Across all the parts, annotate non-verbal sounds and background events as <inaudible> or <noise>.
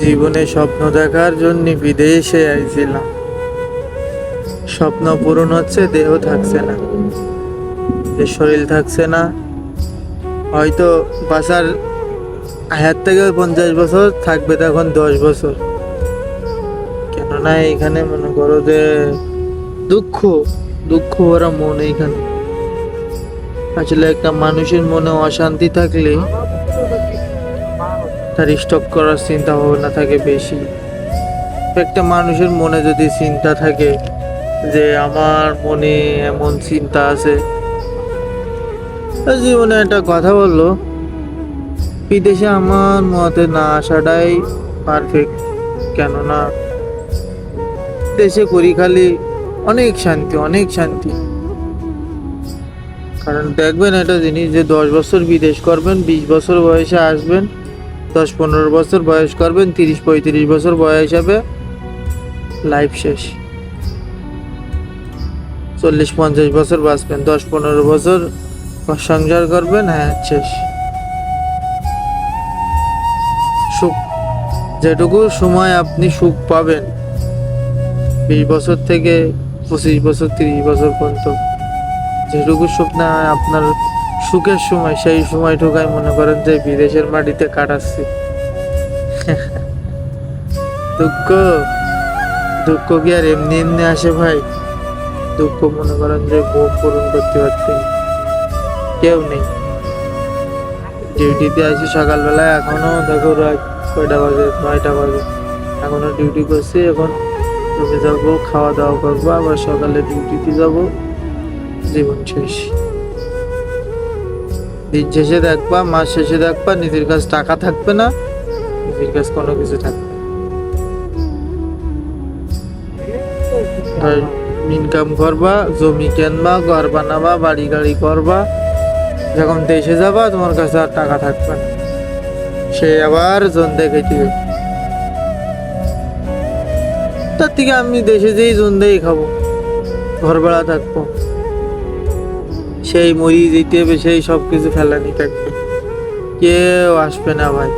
জীবনে স্বপ্ন দেখার জন্য বিদেশে আইছিলাম। স্বপ্ন পূরণ হচ্ছে, দেহ থাকছে না। যে শরীর থাকছে না। হয়তো বাসার হায়ার থেকে পঞ্চাশ বছর, থাকবে তখন দশ বছর। কেননা এখানে মনে করো যে দুঃখ দুঃখ ভরা মন এইখানে। আসলে একটা মানুষের মনে অশান্তি থাকলে তার স্টক করার চিন্তা ভাবনা থাকে বেশি। একটা মানুষের মনে যদি চিন্তা থাকে যে আমার মনে এমন চিন্তা আছে। জীবনে একটা কথা বলল, বিদেশে আমার মতে না আসাটাই পারফেক্ট কেননা দেশে করি খালি অনেক শান্তি অনেক শান্তি। কারণ দেখবেন একটা জিনিস, যে দশ বছর বিদেশ করবেন, বিশ বছর বয়সে আসবেন দশ পনেরো বছর বয়স করবেন, তিরিশ পঁয়ত্রিশ বছর বয়স হবে। লাইফ শেষ। চল্লিশ পঞ্চাশ বছর বাঁচবেন, দশ পনেরো বছর সংসার করবেন হ্যাঁ শেষ। সুখ, যেটুকু সময় আপনি সুখ পাবেন, বিশ বছর থেকে পঁচিশ বছর, তিরিশ বছর পর্যন্ত, যেটুকু সুখ না আপনার সুখের সময়, সেই সময় ঢোকায় মনে করেন যে বিদেশের মাটিতে কাটাচ্ছি। দুঃখ দুঃখ কি আর এমনি এমনি আসে ভাই? দুঃখ মনে করেন যে ভোগ পূরণ করতে পারছি কেউ নেই। ডিউটিতে আছি সকালবেলায়, এখনও দেখো রাত কয়টা বাজে? নয়টা বাজে। এখনও ডিউটি করছি, এখন রুমে যাব, খাওয়া দাওয়া করব, আবার সকালে ডিউটিতে যাব। জীবন শেষ। দিন শেষে দেখবা, মাস শেষে দেখবা নিজের কাছে টাকা থাকবে না নিজের কাছে কোনো কিছু থাকবে ইনকাম করবা, জমি কেনবা, ঘর বানাবা, বাড়ি গাড়ি করবা, যখন দেশে যাবা, তোমার কাছে আর টাকা থাকবে না। সে আবার জন দেখে দিবে। তার থেকে আমি দেশে যেই জন দিয়ে খাব ঘর ভাড়া থাকব। সেই মরি যেতে হবে সেই সব কিছু ফেলানি থাকবে। কেউ আসবে না ভাই।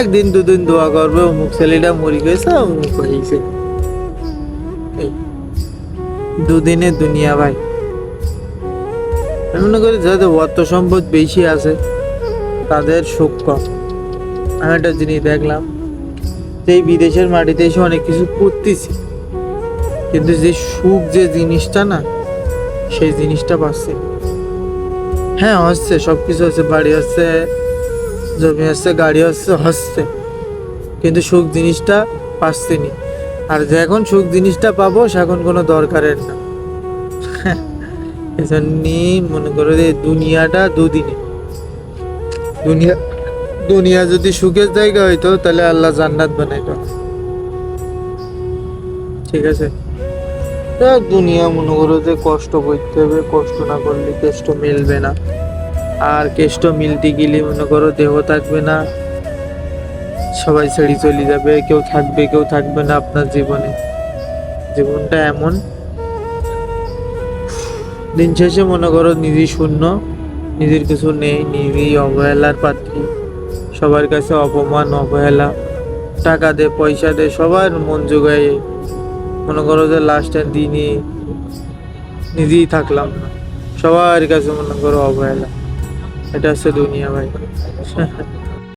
একদিন, দুদিন দোয়া করবে, অমুক ছেলেটা মরি গেছে, অমুক হয়েছে। দুদিনে দুনিয়া ভাই। আমি মনে করি যাদের অর্থ সম্পদ বেশি আছে, তাদের সুখ কম। আমি একটা জিনিস দেখলাম, যে বিদেশের মাটিতে এসে অনেক কিছু করতেছি। কিন্তু যে সুখ যে জিনিসটা না সেই জিনিসটা পাচ্ছে। হ্যাঁ হচ্ছে সব কিছু হচ্ছে, বাড়ি হচ্ছে, জমি হচ্ছে, গাড়ি হচ্ছে হচ্ছে। কিন্তু সুখ জিনিসটা পাচ্ছি নি আর যখন সুখ জিনিসটা পাবো, সেখন কোনো দরকারের না। এজন্যই মনে করো যে দুনিয়াটা দুদিনে। দুনিয়া দুনিয়া যদি সুখের জায়গা হইতো, তাহলে আল্লাহ জান্নাত বানাইতো। ঠিক আছে? দুনিয়া, মনে করো যে কষ্ট করতে হবে, কষ্ট না করলে কেষ্ট মিলবে না। আর কেষ্ট মিলতে গেলে মনে করো দেহ থাকবে না, সবাই ছেড়ে চলে যাবে, কেউ থাকবে কেউ থাকবে না আপনার জীবনে। জীবনটা এমন। দিন শেষে মনে করো নিজেই শূন্য, নিজের কিছু নেই নিজেই অবহেলার পাত্রী। সবার কাছে অপমান, অবহেলা। টাকা দে, পয়সা দে, সবার মন জোগায়। মনে করো যে লাস্টের দিনই নিজেই থাকলাম না। সবার কাছে মনে করো অবহেলা। এটা হচ্ছে দুনিয়া ভাই। <laughs>